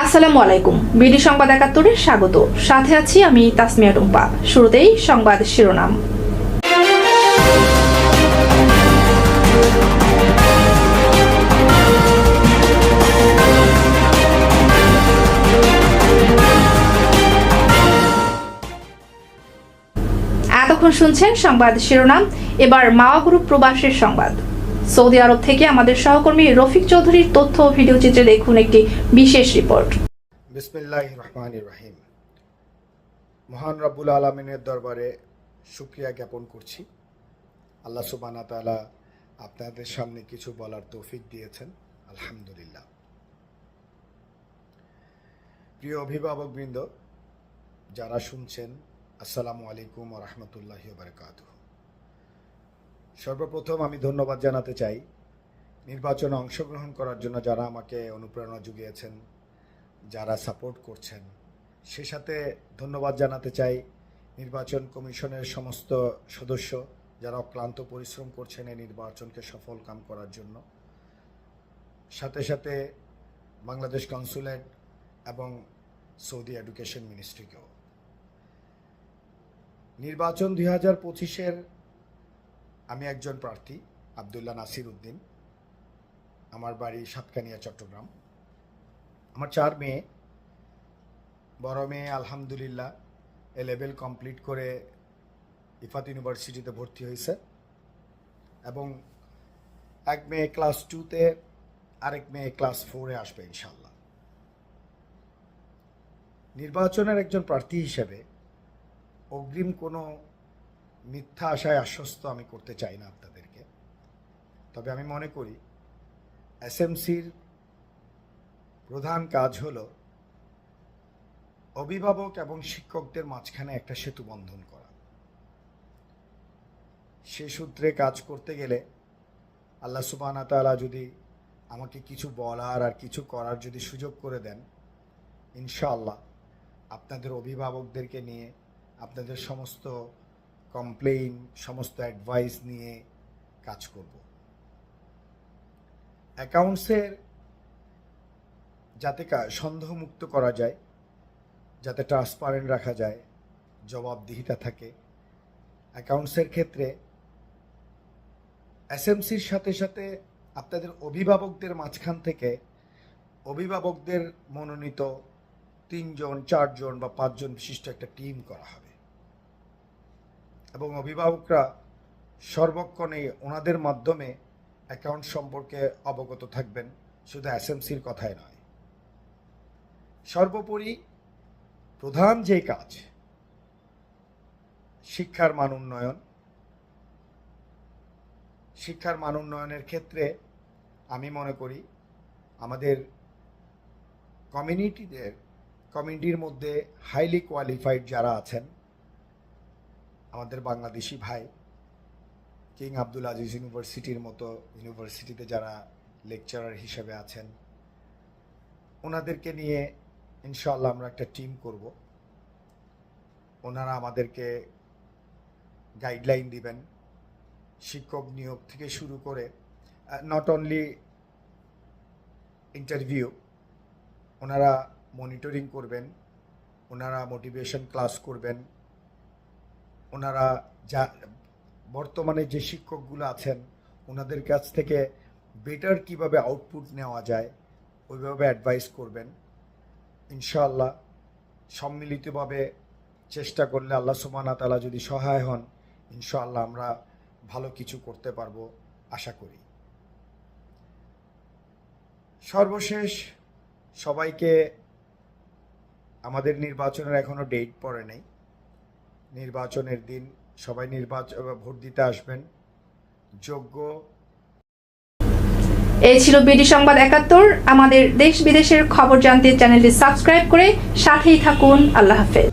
আসসালামু আলাইকুম। বিডি সংবাদ একাত্তরে স্বাগত। সাথে আছি আমি তাসমিয়া টুম্পা। শুরুতেই সংবাদ শিরোনাম। এতক্ষণ শুনছেন সংবাদ শিরোনাম। এবার মাওয়া গ্রুপ প্রবাসের সংবাদ। সৌদি আরব থেকে আমাদের সহকর্মী রফিক চৌধুরীর তথ্য ও ভিডিও চিত্রে দেখুন একটি বিশেষ রিপোর্ট। বিসমিল্লাহ রহমান রহিম। মহান রব্বুল আলমিনের দরবারে শুক্রিয়া জ্ঞাপন করছি। আল্লাহ সুবানা তালা আপনাদের সামনে কিছু বলার তৌফিক দিয়েছেন। আলহামদুলিল্লাহ। প্রিয় অভিভাবকবৃন্দ যারা শুনছেন, আসসালামু আলাইকুম রহমতুল্লাহ বারকাত সর্বপ্রথম আমি ধন্যবাদ জানাতে চাই নির্বাচনে অংশগ্রহণ করার জন্য যারা আমাকে অনুপ্রেরণা জুগিয়েছেন যারা সাপোর্ট করছেন। সে সাথে ধন্যবাদ জানাতে চাই নির্বাচন কমিশনের সমস্ত সদস্য যারা অক্লান্ত পরিশ্রম করছেন এই নির্বাচনকে সফল কাম করার জন্য। সাথে সাথে বাংলাদেশ কনসুলেট এবং সৌদি এডুকেশন মিনিস্ট্রিকেও। নির্বাচন দুই হাজার পঁচিশের আমি একজন প্রার্থী, আবদুল্লাহ নাসির উদ্দিন। আমার বাড়ি সাতকানিয়া, চট্টগ্রাম। আমার চার মেয়ে। বড় মেয়ে, আলহামদুলিল্লাহ, এ লেভেল কমপ্লিট করে ইফাত ইউনিভার্সিটিতে ভর্তি হয়েছে। এবং এক মেয়ে ক্লাস টুতে, আরেক মেয়ে ক্লাস ফোরে আসবে ইনশাল্লাহ নির্বাচনের একজন প্রার্থী হিসেবে অগ্রিম কোনো মিথ্যা আশায় আশ্বস্ত আমি করতে চাই না আপনাদেরকে। তবে আমি মনে করি, এসএমসির প্রধান কাজ হল অভিভাবক এবং শিক্ষকদের মাঝখানে একটা সেতু বন্ধন করা। সে সূত্রে কাজ করতে গেলে আল্লাহ সুবানা তালা যদি আমাকে কিছু বলার আর কিছু করার যদি সুযোগ করে দেন, ইনশাআল্লাহ আপনাদের অভিভাবকদেরকে নিয়ে, আপনাদের সমস্ত কমপ্লেইন সমস্ত অ্যাডভাইস নিয়ে কাজ করব। অ্যাকাউন্টসের যাতে সন্দেহমুক্ত করা যায়, যাতে ট্রান্সপারেন্ট রাখা যায় জবাবদিহিতা থাকে। অ্যাকাউন্টসের ক্ষেত্রে এসএমসির সাথে সাথে আপনাদের অভিভাবকদের মাঝখান থেকে অভিভাবকদের মনোনীত তিনজন, চারজন বা পাঁচজন বিশিষ্ট একটা টিম করা হবে। এবং অভিভাবকরা সর্বক্ষণে ওনাদের মাধ্যমে অ্যাকাউন্ট সম্পর্কে অবগত থাকবেন, শুধু এসএমসির কথাই নয়। সর্বোপরি প্রধান যে কাজ, শিক্ষার মান উন্নয়ন। শিক্ষার মান উন্নয়নের ক্ষেত্রে আমি মনে করি আমাদের কমিউনিটিদের কমিউনিটির মধ্যে হাইলি কোয়ালিফাইড যারা আছেন আমাদের বাংলাদেশি ভাই, কিং আব্দুল আজিজ ইউনিভার্সিটির মতো ইউনিভার্সিটিতে যারা লেকচারার হিসেবে আছেন, ওনাদেরকে নিয়ে ইনশাল্লাহ আমরা একটা টিম করব। ওনারা আমাদেরকে গাইডলাইন দিবেন, শিক্ষক নিয়োগ থেকে শুরু করে নট অনলি ইন্টারভিউ ওনারা মনিটরিং করবেন, ওনারা মোটিভেশন ক্লাস করবেন ওনারা যা, বর্তমানে যে শিক্ষকগুলো আছেন, ওনাদের কাছ থেকে বেটার কীভাবে আউটপুট নেওয়া যায়, ওইভাবে অ্যাডভাইস করবেন। ইনশাআল্লাহ সম্মিলিতভাবে চেষ্টা করলে আল্লাহ সুবহানাহু তালা যদি সহায় হন, ইনশাআল্লাহ আমরা ভালো কিছু করতে পারব, আশা করি। সর্বশেষ সবাইকে আমাদের নির্বাচনের এখনও ডেট পড়ে নেই। নির্বাচনের দিন সবাই নির্বাচন ভোট দিতে আসবেন। যোগ্য এই ছিল বিডি সংবাদ একাত্তর। আমাদের দেশ বিদেশের খবর জানতে চ্যানেলটি সাবস্ক্রাইব করে সাথেই থাকুন। আল্লাহ হাফেজ।